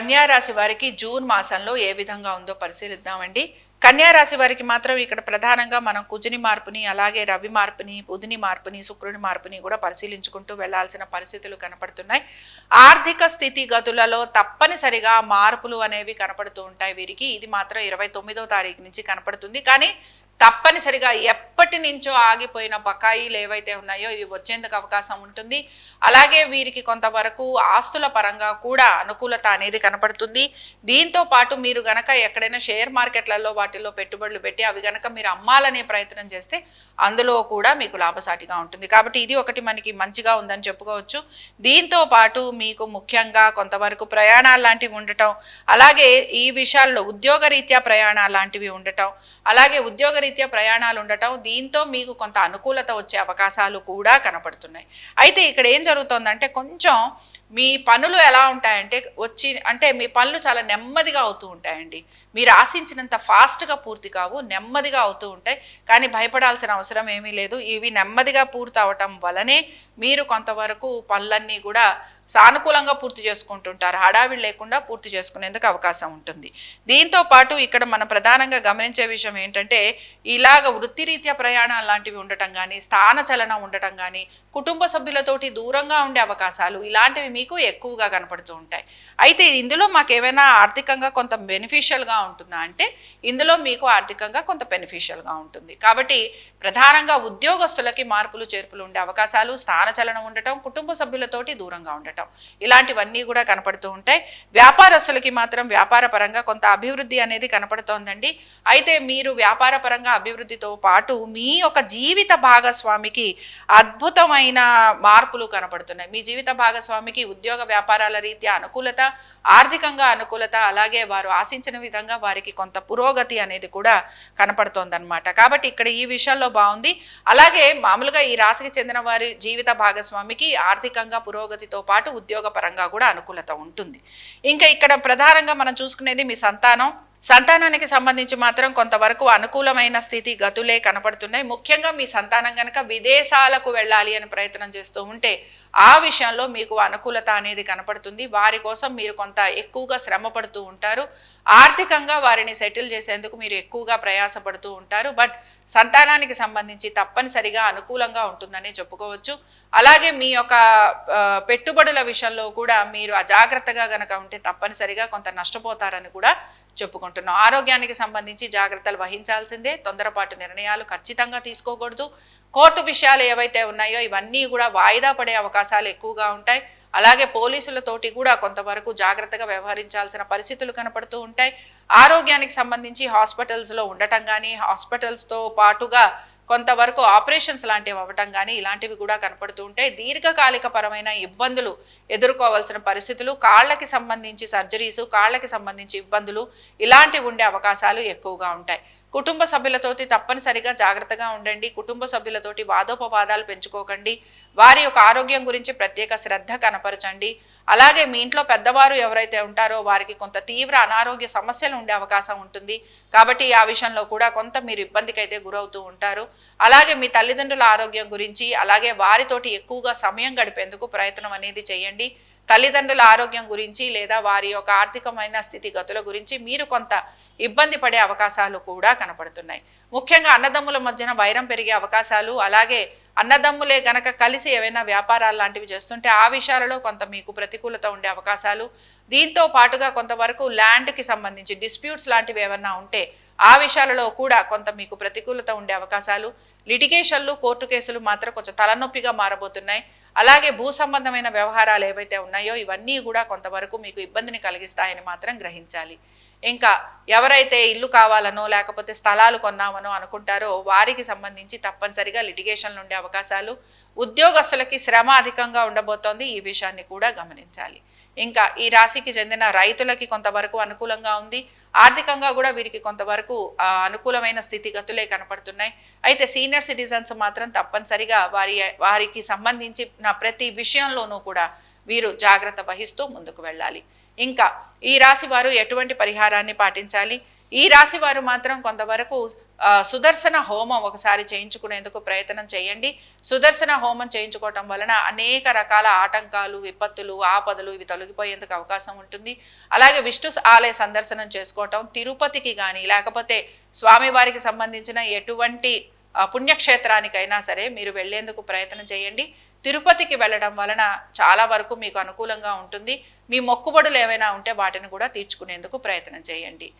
కన్యా రాశి వారికి జూన్ మాసంలో ఏ విధంగా ఉందో పరిశీలిద్దామండి. రాశి వారికి మాత్రం ఇక్కడ ప్రధానంగా మనం కుజుని మార్పుని అలాగే రవి మార్పుని బుధుని మార్పుని శుక్రుని మార్పుని కూడా పరిశీలించుకుంటూ వెళ్ళాల్సిన పరిస్థితులు కనపడుతున్నాయి. ఆర్థిక స్థితిగతులలో తప్పనిసరిగా మార్పులు అనేవి కనపడుతూ ఉంటాయి వీరికి. ఇది మాత్రం ఇరవై తొమ్మిదో తారీఖు నుంచి కనపడుతుంది. కానీ తప్పనిసరిగా ఎప్పటి నుంచో ఆగిపోయిన బకాయిలు ఏవైతే ఉన్నాయో ఇవి వచ్చేందుకు అవకాశం ఉంటుంది. అలాగే వీరికి కొంతవరకు ఆస్తుల పరంగా కూడా అనుకూలత అనేది కనపడుతుంది. దీంతో పాటు మీరు గనక ఎక్కడైనా షేర్ మార్కెట్లలో వాటి వాటిలో పెట్టుబడులు పెట్టి అవి కనుక మీరు అమ్మాలనే ప్రయత్నం చేస్తే అందులో కూడా మీకు లాభసాటిగా ఉంటుంది. కాబట్టి ఇది ఒకటి మనకి మంచిగా ఉందని చెప్పుకోవచ్చు. దీంతో పాటు మీకు ముఖ్యంగా కొంతవరకు ప్రయాణాలు లాంటివి ఉండటం అలాగే ఈ విషయాల్లో ఉద్యోగరీత్యా ప్రయాణాలు లాంటివి ఉండటం అలాగే ఉద్యోగరీత్యా ప్రయాణాలు ఉండటం దీంతో మీకు కొంత అనుకూలత వచ్చే అవకాశాలు కూడా కనపడుతున్నాయి. అయితే ఇక్కడ ఏం జరుగుతుందంటే కొంచెం మీ పనులు ఎలా ఉంటాయంటే వచ్చి అంటే మీ పనులు చాలా నెమ్మదిగా అవుతూ ఉంటాయండి. మీరు ఆశించినంత ఫాస్ట్గా పూర్తి కావు నెమ్మదిగా అవుతూ ఉంటాయి. కానీ భయపడాల్సిన అవసరం ఏమీ లేదు. ఇవి నెమ్మదిగా పూర్తి అవటం వలనే మీరు కొంతవరకు పనులన్నీ కూడా సానుకూలంగా పూర్తి చేసుకుంటుంటారు. హడావిడి లేకుండా పూర్తి చేసుకునేందుకు అవకాశం ఉంటుంది. దీంతో పాటు ఇక్కడ మనం ప్రధానంగా గమనించే విషయం ఏంటంటే ఇలాగ వృత్తిరీత్యా ప్రయాణాలు లాంటివి ఉండటం కానీ స్థాన చలనం ఉండటం కానీ కుటుంబ సభ్యులతోటి దూరంగా ఉండే అవకాశాలు ఇలాంటివి మీకు ఎక్కువగా కనపడుతూ ఉంటాయి. అయితే ఇందులో మాకు ఏమైనా ఆర్థికంగా కొంత బెనిఫిషియల్గా ఉంటుందా అంటే ఇందులో మీకు ఆర్థికంగా కొంత బెనిఫిషియల్గా ఉంటుంది. కాబట్టి ప్రధానంగా ఉద్యోగస్తులకి మార్పులు చేర్పులు ఉండే అవకాశాలు స్థాన చలనం ఉండటం కుటుంబ సభ్యులతోటి దూరంగా ఉండటం ఇలాంటివన్నీ కూడా కనపడుతూ ఉంటాయి. వ్యాపారస్తులకి మాత్రం వ్యాపార పరంగా కొంత అభివృద్ధి అనేది కనపడుతోందండి. అయితే మీరు వ్యాపార పరంగా అభివృద్ధితో పాటు మీ యొక్క జీవిత భాగస్వామికి అద్భుతమైన మార్పులు కనపడుతున్నాయి. మీ జీవిత భాగస్వామికి ఉద్యోగ వ్యాపారాల రీత్యా అనుకూలత ఆర్థికంగా అనుకూలత అలాగే వారు ఆశించిన విధంగా వారికి కొంత పురోగతి అనేది కూడా కనపడుతోందనమాట కాబట్టి ఇక్కడ ఈ విషయంలో బాగుంది. అలాగే మామూలుగా ఈ రాశికి చెందిన వారి జీవిత భాగస్వామికి ఆర్థికంగా పురోగతితో పాటు ఉద్యోగ పరంగా కూడా అనుకూలత ఉంటుంది. ఇంకా ఇక్కడ ప్రధానంగా మనం చూసుకునేది మీ సంతానం. సంతానానికి సంబంధించి మాత్రం కొంతవరకు అనుకూలమైన స్థితి గతులే కనపడుతున్నాయి. ముఖ్యంగా మీ సంతానం కనుక విదేశాలకు వెళ్ళాలి అని ప్రయత్నం చేస్తూ ఉంటే ఆ విషయంలో మీకు అనుకూలత అనేది కనపడుతుంది. వారి కోసం మీరు కొంత ఎక్కువగా శ్రమ పడుతూ ఉంటారు. ఆర్థికంగా వారిని సెటిల్ చేసేందుకు మీరు ఎక్కువగా ప్రయాసపడుతూ ఉంటారు. బట్ సంతానానికి సంబంధించి తప్పనిసరిగా అనుకూలంగా ఉంటుందని చెప్పుకోవచ్చు. అలాగే మీ యొక్క పెట్టుబడుల విషయంలో కూడా మీరు అజాగ్రత్తగా గనక ఉంటే తప్పనిసరిగా కొంత నష్టపోతారని కూడా చెప్పుకుంటున్నాం. ఆరోగ్యానికి సంబంధించి జాగ్రత్తలు వహించాల్సిందే. తొందరపాటు నిర్ణయాలు ఖచ్చితంగా తీసుకోకూడదు. కోర్టు విషయాలు ఏవైతే ఉన్నాయో ఇవన్నీ కూడా వాయిదా పడే అవకాశం అవకాశాలు ఎక్కువగా ఉంటాయి. అలాగే పోలీసులతోటి కూడా కొంతవరకు జాగ్రత్తగా వ్యవహరించాల్సిన పరిస్థితులు కనపడుతూ ఉంటాయి. ఆరోగ్యానికి సంబంధించి హాస్పిటల్స్లో ఉండటం కానీ హాస్పిటల్స్తో పాటుగా కొంతవరకు ఆపరేషన్స్ లాంటివి అవ్వటం కానీ ఇలాంటివి కూడా కనపడుతూ ఉంటాయి. దీర్ఘకాలిక పరమైన ఇబ్బందులు ఎదుర్కోవాల్సిన పరిస్థితులు కాళ్ళకి సంబంధించి సర్జరీస్ కాళ్ళకి సంబంధించి ఇబ్బందులు ఇలాంటివి ఉండే అవకాశాలు ఎక్కువగా ఉంటాయి. కుటుంబ సభ్యులతోటి తప్పనిసరిగా జాగ్రత్తగా ఉండండి. కుటుంబ సభ్యులతోటి వాదోపవాదాలు పెంచుకోకండి. వారి యొక్క ఆరోగ్యం గురించి ప్రత్యేక శ్రద్ధ కనపరచండి. అలాగే మీ ఇంట్లో పెద్దవారు ఎవరైతే ఉంటారో వారికి కొంత తీవ్ర అనారోగ్య సమస్యలు ఉండే అవకాశం ఉంటుంది. కాబట్టి ఆ విషయంలో కూడా కొంత మీరు ఇబ్బందికి అయితే గురవుతూ ఉంటారు. అలాగే మీ తల్లిదండ్రుల ఆరోగ్యం గురించి అలాగే వారితోటి ఎక్కువగా సమయం గడిపేందుకు ప్రయత్నం అనేది చేయండి. తల్లిదండ్రుల ఆరోగ్యం గురించి లేదా వారి యొక్క ఆర్థికమైన స్థితిగతుల గురించి మీరు కొంత ఇబ్బంది పడే అవకాశాలు కూడా కనపడుతున్నాయి. ముఖ్యంగా అన్నదమ్ముల మధ్యన వైరం పెరిగే అవకాశాలు అలాగే అన్నదమ్ములే గనక కలిసి ఏవైనా వ్యాపారాలు లాంటివి చేస్తుంటే ఆ విషయాలలో కొంత మీకు ప్రతికూలత ఉండే అవకాశాలు. దీంతో పాటుగా కొంతవరకు ల్యాండ్కి సంబంధించి డిస్ప్యూట్స్ లాంటివి ఏమన్నా ఉంటే ఆ విషయాలలో కూడా కొంత మీకు ప్రతికూలత ఉండే అవకాశాలు. లిటిగేషన్లు కోర్టు కేసులు మాత్రం కొంచెం తలనొప్పిగా మారబోతున్నాయి. అలాగే భూ సంబంధమైన వ్యవహారాలు ఏవైతే ఉన్నాయో ఇవన్నీ కూడా కొంతవరకు మీకు ఇబ్బందిని కలిగిస్తాయని మాత్రం గ్రహించాలి. ఇంకా ఎవరైతే ఇల్లు కావాలనో లేకపోతే స్థలాలు కొన్నామనో అనుకుంటారో వారికి సంబంధించి తప్పనిసరిగా లిటిగేషన్లు ఉండే అవకాశాలు ఉద్యోగస్తులకి శ్రమ అధికంగా ఉండబోతోంది. ఈ విషయాన్ని కూడా గమనించాలి. ఇంకా ఈ రాశికి చెందిన రైతులకి కొంతవరకు అనుకూలంగా ఉంది. ఆర్థికంగా కూడా వీరికి కొంతవరకు అనుకూలమైన స్థితిగతులే కనపడుతున్నాయి. అయితే సీనియర్ సిటిజన్స్ మాత్రం తప్పనిసరిగా వారి వారికి సంబంధించి ప్రతి విషయంలోనూ కూడా వీరు జాగ్రత్త వహిస్తూ ముందుకు వెళ్ళాలి. ఇంకా ఈ రాశి వారు ఎటువంటి పరిహారాన్ని పాటించాలి? ఈ రాశి వారు మాత్రం కొంతవరకు సుదర్శన హోమం ఒకసారి చేయించుకునేందుకు ప్రయత్నం చేయండి. సుదర్శన హోమం చేయించుకోవటం వలన అనేక రకాల ఆటంకాలు విపత్తులు ఆపదలు ఇవి తొలగిపోయేందుకు అవకాశం ఉంటుంది. అలాగే విష్ణు ఆలయ సందర్శనం చేసుకోవటం తిరుపతికి కానీ లేకపోతే స్వామివారికి సంబంధించిన ఎటువంటి పుణ్యక్షేత్రానికైనా సరే మీరు వెళ్ళేందుకు ప్రయత్నం చేయండి. తిరుపతికి వెళ్ళడం వలన చాలా వరకు మీకు అనుకూలంగా ఉంటుంది. మీ మొక్కుబడులు ఏమైనా ఉంటే వాటిని కూడా తీర్చుకునేందుకు ప్రయత్నం చేయండి.